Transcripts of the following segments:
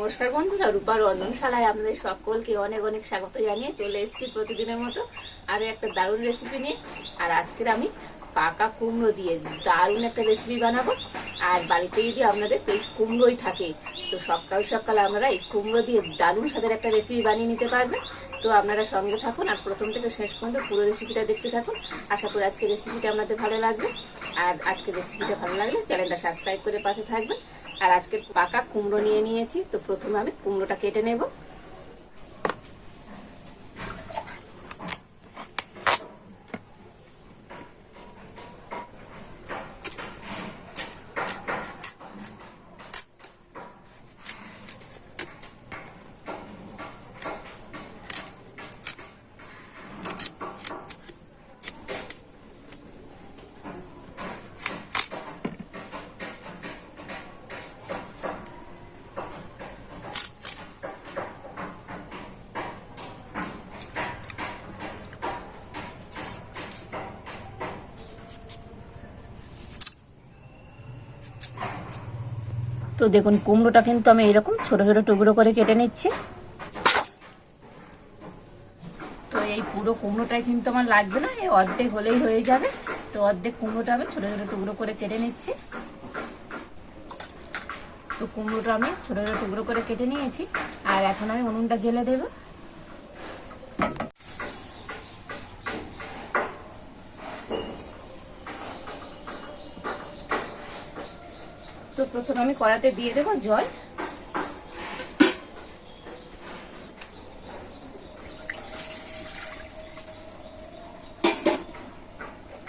নমস্কার বন্ধুরা, রূপা রন্ধনশালায় আপনাদের সকলকে অনেক অনেক স্বাগত জানিয়ে চলে এসেছি প্রতিদিনের মতো আরও একটা দারুণ রেসিপি নিয়ে। আর আজকের আমি পাকা কুমড়ো দিয়ে দারুণ একটা রেসিপি বানাবো। আর বাড়িতে যদি আপনাদের এই কুমড়োই থাকে, তো সকাল সকাল আপনারা এই কুমড়ো দিয়ে দারুণ স্বাদের একটা রেসিপি বানিয়ে নিতে পারবেন। তো আপনারা সঙ্গে থাকুন আর প্রথম থেকে শেষ পর্যন্ত পুরো রেসিপিটা দেখতে থাকুন। আশা করি আজকে রেসিপিটা আপনাদের ভালো লাগবে। আর আজকে রেসিপিটা ভালো লাগলে চ্যানেলটা সাবস্ক্রাইব করে পাশে থাকবেন। আর আজকে পাকা কুমড়ো নিয়ে নিয়েছি। তো প্রথমে আমি কুমড়োটা কেটে নেব। তো দেখুন, কুমড়োটা কিন্তু আমি এরকম ছোট ছোট টুকরো করে কেটে নিচ্ছি। তো এই পুরো কুমড়োটাই কিন্তু আমার লাগবে না, এই অর্ধেক হলেই হয়ে যাবে। তো অর্ধেক কুমড়োটা আমি ছোট ছোট টুকরো করে কেটে নিচ্ছি। তো কুমড়োটা আমি ছোট ছোট টুকরো করে কেটে নিয়েছি। আর এখন আমি উনুনটা জেলে দেবো তো প্রথমে আমি কড়াতে দিয়ে দেবো জল।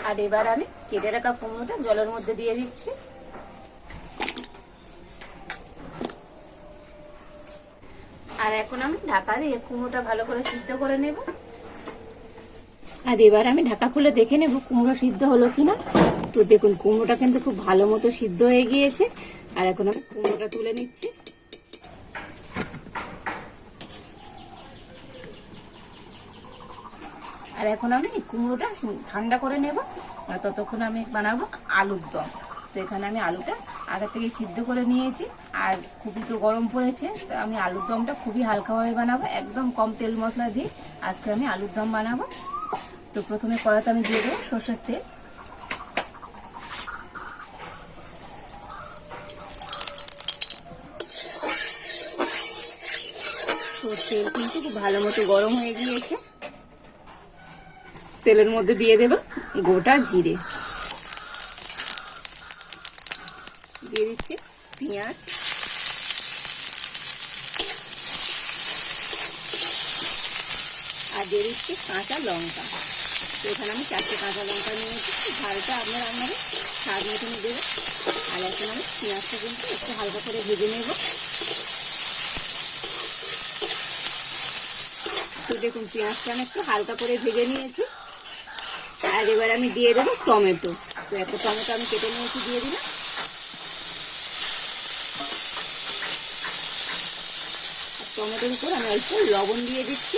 আর এবার আমি কেটে রাখা কুমড়োটা জলের মধ্যে দিয়ে দিচ্ছি। আর এখন আমি ঢাকা দিয়ে কুমড়োটা ভালো করে সিদ্ধ করে নেব। আর এবার আমি ঢাকা খুলে দেখে নেব কুমড়ো সিদ্ধ হলো কিনা। তো দেখুন, কুমড়োটা কিন্তু খুব ভালো মতো সিদ্ধ হয়ে গিয়েছে। আর এখন আমি কুমড়োটা তুলে নিচ্ছি। আর এখন আমি কুমড়োটা ঠান্ডা করে নেব ততক্ষণ আমি বানাবো আলুর দম। তো এখানে আমি আলুটা আগে থেকে সিদ্ধ করে নিয়েছি, আর খুবই তো গরম পড়েছে, তো আমি আলুর দমটা খুবই হালকাভাবে বানাবো, একদম কম তেল মশলা দিয়ে আজকে আমি আলুর দম বানাবো। তো প্রথমে কড়াতে আমি দিয়ে দেবো সর্ষের তেল। ভালো মতো গরম হয়ে গিয়েছে। তেলের মধ্যে দিয়ে দেব গোটা জিরে। দিয়ে দিচ্ছি পেঁয়াজ। আর দিয়ে দিচ্ছি কাঁচা লঙ্কা। এখানে আমি চারটে কাঁচা লঙ্কা নিয়েছি ঝালটা আপনারা আপনারা স্বাদ মতন দেবে। আর এখন আমি পেঁয়াজটা কিন্তু একটু হালকা করে ভেজে নেব তো দেখুন, পেঁয়াজটা আমি একটু হালকা করে ভেজে নিয়েছি। আর এবার আমি দিয়ে দেবো টমেটো। তো একটা টমেটো আমি কেটে নিয়েছি, দিয়ে দিলাম। টমেটোর উপর আমি অল্প লবণ দিয়ে দিচ্ছি।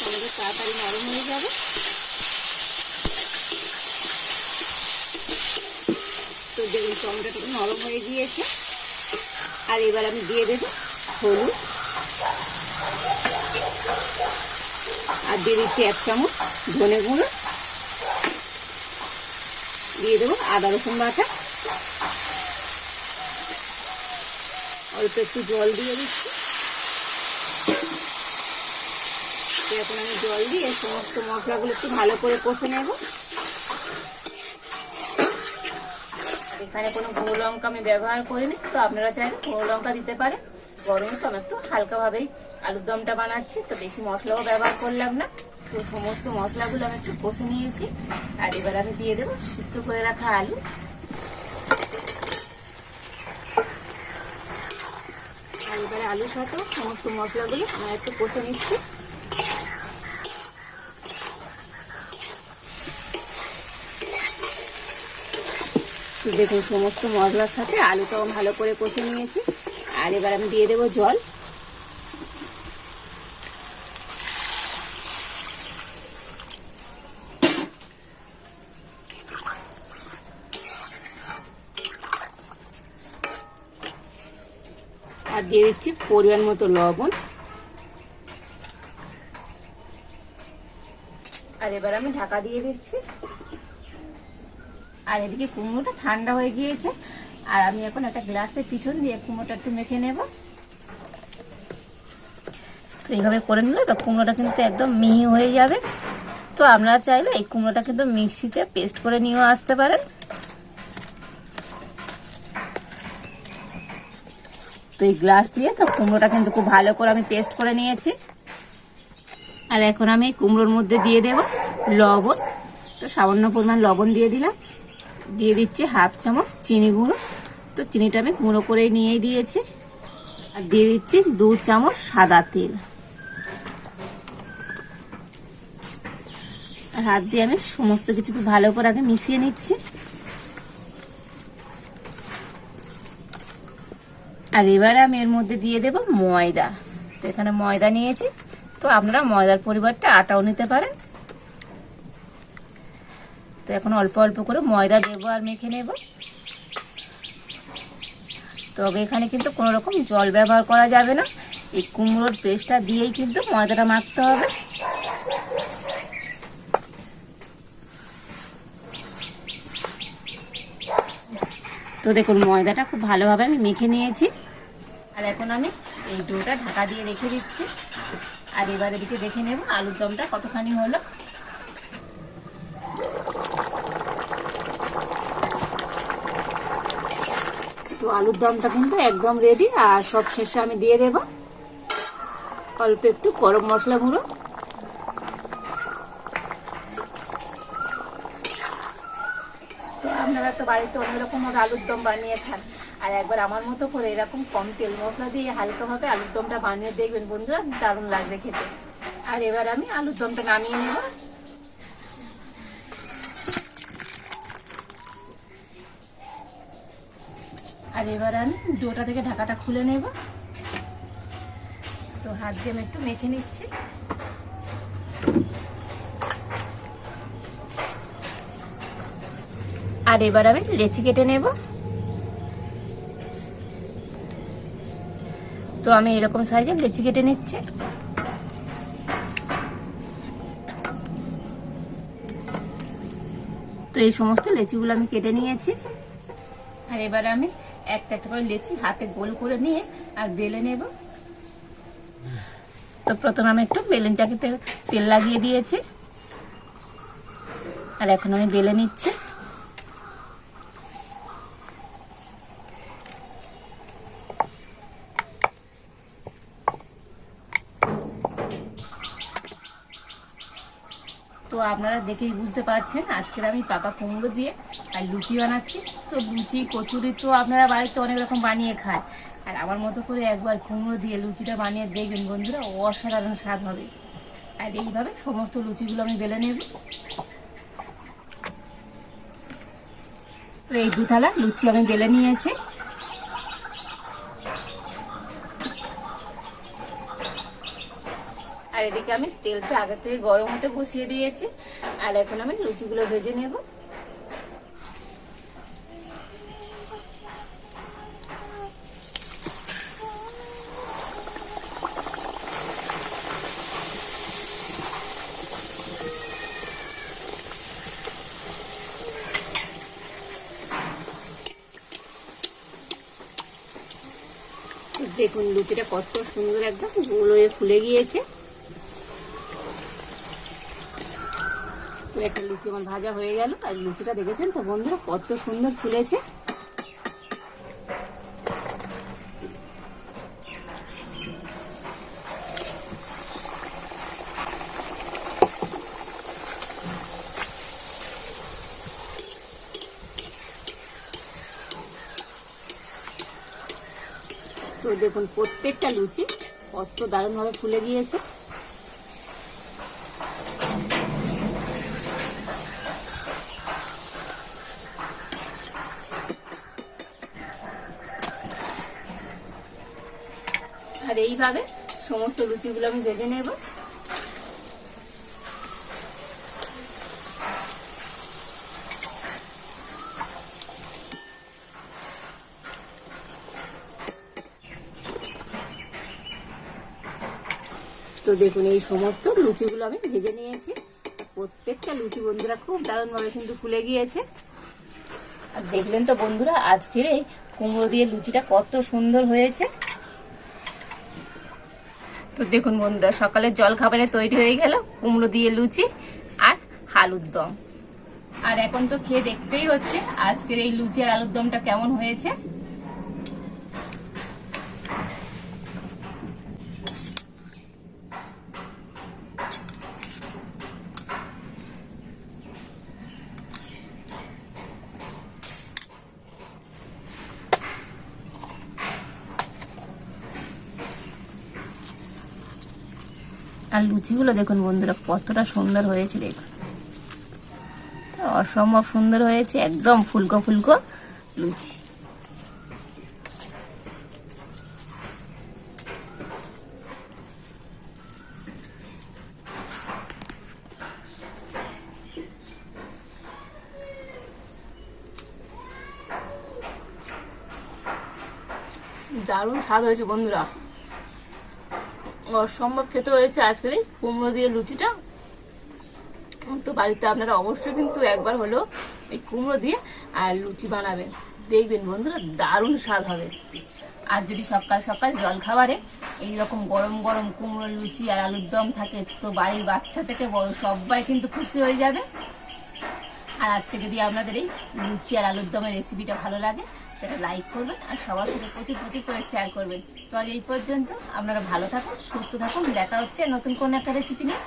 টমেটো তাড়াতাড়ি নরম হয়ে যাবে। তো দেখুন, টমেটোটা নরম হয়ে গিয়েছে। আর এবার আমি দিয়ে দেবো হলুদ। আর দিয়ে দিচ্ছি এক চামচ ধনে গুঁড়ো। দিয়ে দেবো আদা রসুন বাটা। অল্প একটু জল দিয়ে দিচ্ছি। এখন আমি জল দিয়ে সমস্ত মশলাগুলো একটু ভালো করে কষে নেব। এখানে কোনো গুঁড়ো লঙ্কা আমি ব্যবহার করিনি, তো আপনারা চাইলে গুঁড়ো লঙ্কা দিতে পারেন। গরমে তো আমি একটু হালকাভাবেই আলুর দমটা বানাচ্ছি। তো বেশি মশলাও ব্যবহার করলাম না। তো সমস্ত মশলাগুলো আমি একটু কষে নিয়েছি। আর এবার আমি দিয়ে দেবো সিদ্ধ করে রাখা আলু। আর এবারে আলুর সাথেও সমস্ত মশলাগুলো আমি একটু কষে নিচ্ছি। দেখুন, সমস্ত মশলার সাথে আলুটাও ভালো করে কষে নিয়েছি। আর এবার আমি দিয়ে দেবো জল। আর দিয়ে দিচ্ছি পরিমাণ মতো লবণ। আর এবার আমি ঢাকা দিয়ে দিচ্ছি। আর এদিকে কুমড়োটা ঠান্ডা হয়ে গিয়েছে। আর আমি এখন একটা গ্লাসের পিছন দিয়ে কুমড়োটা একটু মেখে নেব। তো এইভাবে করে নিলে তো কুমড়োটা কিন্তু একদম মিহি হয়ে যাবে। তো আপনারা চাইলে এই কুমড়োটা কিন্তু মিক্সিতে পেস্ট করে নিয়েও আসতে পারেন। তো এই গ্লাস দিয়ে তো কুমড়োটা কিন্তু খুব ভালো করে আমি পেস্ট করে নিয়েছি। আর এখন আমি কুমড়োর মধ্যে দিয়ে দেব লবণ। তো সামান্য পরিমাণ লবণ দিয়ে দিলাম। দিয়ে দিচ্ছি হাফ চামচ চিনি গুঁড়ো। তো চিনিটা আমি গুঁড়ো করে নিয়ে দিয়েছি। আর দিয়ে দিচ্ছি দু চামচ সাদা তেল। আর হাত দিয়ে আমি সমস্ত কিছু ভালো করে আগে মিশিয়ে নিচ্ছি। আর এবারে আমি এর মধ্যে দিয়ে দেব ময়দা। তো এখানে ময়দা নিয়েছি। তো আপনারা ময়দার পরিবর্তে আটাও নিতে পারেন। তো এখন অল্প অল্প করে ময়দা দেবো আর মেখে নেব। তবে এখানে কিন্তু কোনো রকম জল ব্যবহার করা যাবে না। এই কুমড়োর পেস্টটা দিয়েই কিন্তু ময়দাটা মাখতে হবে। তো দেখুন, ময়দাটা খুব ভালোভাবে আমি মেখে নিয়েছি। আর এখন আমি এই ডোটা ঢাকা দিয়ে রেখে দিচ্ছি। আর এবার এদিকে দেখে নেব আলুর দমটা কতখানি হলো। তো আলুর দমটা কিন্তু একদম রেডি আর সব শেষে আমি দিয়ে দেব অল্প একটু গরম মশলা গুঁড়ো। তো আপনারা তো বাড়িতে অনেক রকম আলুর দম বানিয়ে খান। আর একবার আমার মতো করে এরকম কম তেল মশলা দিয়ে হালকাভাবে আলুর দমটা বানিয়ে দেখবেন বন্ধুরা, দারুণ লাগবে খেতে। আর এবার আমি আলুর দমটা নামিয়ে নেব। আর এবার আমি ডোটা থেকে ঢাকাটা খুলে নেব। তো হাত দিয়ে আমি একটু মেখে নিচ্ছি। আর এবার আমি লেচি কেটে নেব। তো আমি এরকম সাইজের লেচি কেটে নিচ্ছি। তো এই সমস্ত লেচিগুলো আমি কেটে নিয়েছি। আর এবারে আমি একটা একটা করে লেচি হাতে গোল করে নিয়ে আর বেলে নেব। তো প্রথমে আমি একটু বেলেন চাকিতে তেল লাগিয়ে দিয়েছি। আর এখন আমি বেলে নিচ্ছি। তো আপনারা দেখেই বুঝতে পারছেন, আজকের আমি পাকা কুমড়ো দিয়ে আর লুচি বানাচ্ছি। তো লুচি, কচুরি তো আপনারা বাড়িতে অনেক রকম বানিয়ে খায়। আর আমার মতো করে একবার কুমড়ো দিয়ে লুচিটা বানিয়ে দেখবেন বন্ধুরা, অসাধারণ স্বাদ হবে। আর এইভাবে সমস্ত লুচিগুলো আমি বেলে নেব। তো এই দুথালা লুচি আমি বেলে নিয়েছি। আর এদিকে আমি তেলটা আগে থেকে গরম হতে বসিয়ে দিয়েছি। আর এখন আমি লুচিগুলো ভেজে নেব। দেখুন, লুচিটা কত সুন্দর একদম গোল হয়ে ফুলে গিয়েছে। একটা লুচি আমার ভাজা হয়ে গেল, আর লুচিটা দেখেছেন তো বন্ধুরা, কত সুন্দর ফুলেছে। তো দেখুন, প্রত্যেকটা লুচি কত দারুণভাবে ফুলে গিয়েছে। এইভাবে সমস্ত লুচিগুলো আমি ভেজে নেব। তো দেখুন, এই সমস্ত লুচিগুলো আমি ভেজে নিয়েছি। প্রত্যেকটা লুচি বন্ধুরা খুব দারুণভাবে কিন্তু ফুলে গিয়েছে। আর দেখলেন তো বন্ধুরা, আজকের এই কুমড়ো দিয়ে লুচিটা কত সুন্দর হয়েছে। তো দেখুন বন্ধুরা সকালের জল খাবারে তৈরি হয়ে গেল, কুমড়ো দিয়ে লুচি আর আলুর দম। আর এখন তো খেয়ে দেখতেই হচ্ছে আজকের এই লুচি আর আলুর দমটা কেমন হয়েছে। আর লুচিগুলো দেখুন বন্ধুরা, কতটা সুন্দর হয়েছে দেখুন। অসম্ভব সুন্দর হয়েছে, একদম ফুলকো ফুলকো লুচি। দারুণ স্বাদ হয়েছে বন্ধুরা। অসম্ভব খেতে হয়েছে আজকের এই কুমড়ো দিয়ে লুচিটা। তো বাড়িতে আপনারা অবশ্যই কিন্তু একবার হলো এই কুমড়ো দিয়ে, আর লুচি বানাবেন। দেখবেন বন্ধুরা দারুণ স্বাদ হবে। আর যদি সকাল সকাল জল খাবারে এইরকম গরম গরম কুমড়ো, লুচি আর আলুর দম থাকে, তো বাড়ির বাচ্চা থেকে বড় সবাই কিন্তু খুশি হয়ে যাবে। আর আজকে যদি আপনাদের এই লুচি আর আলুর দমের রেসিপিটা ভালো লাগে তাহলে লাইক করবেন আর সবার সাথে প্রচুর প্রচুর করে শেয়ার করবেন। তো আজ এই পর্যন্ত, আপনারা ভালো থাকুন, সুস্থ থাকুন, দেখা হচ্ছে নতুন কোনো একটা রেসিপি নিয়ে।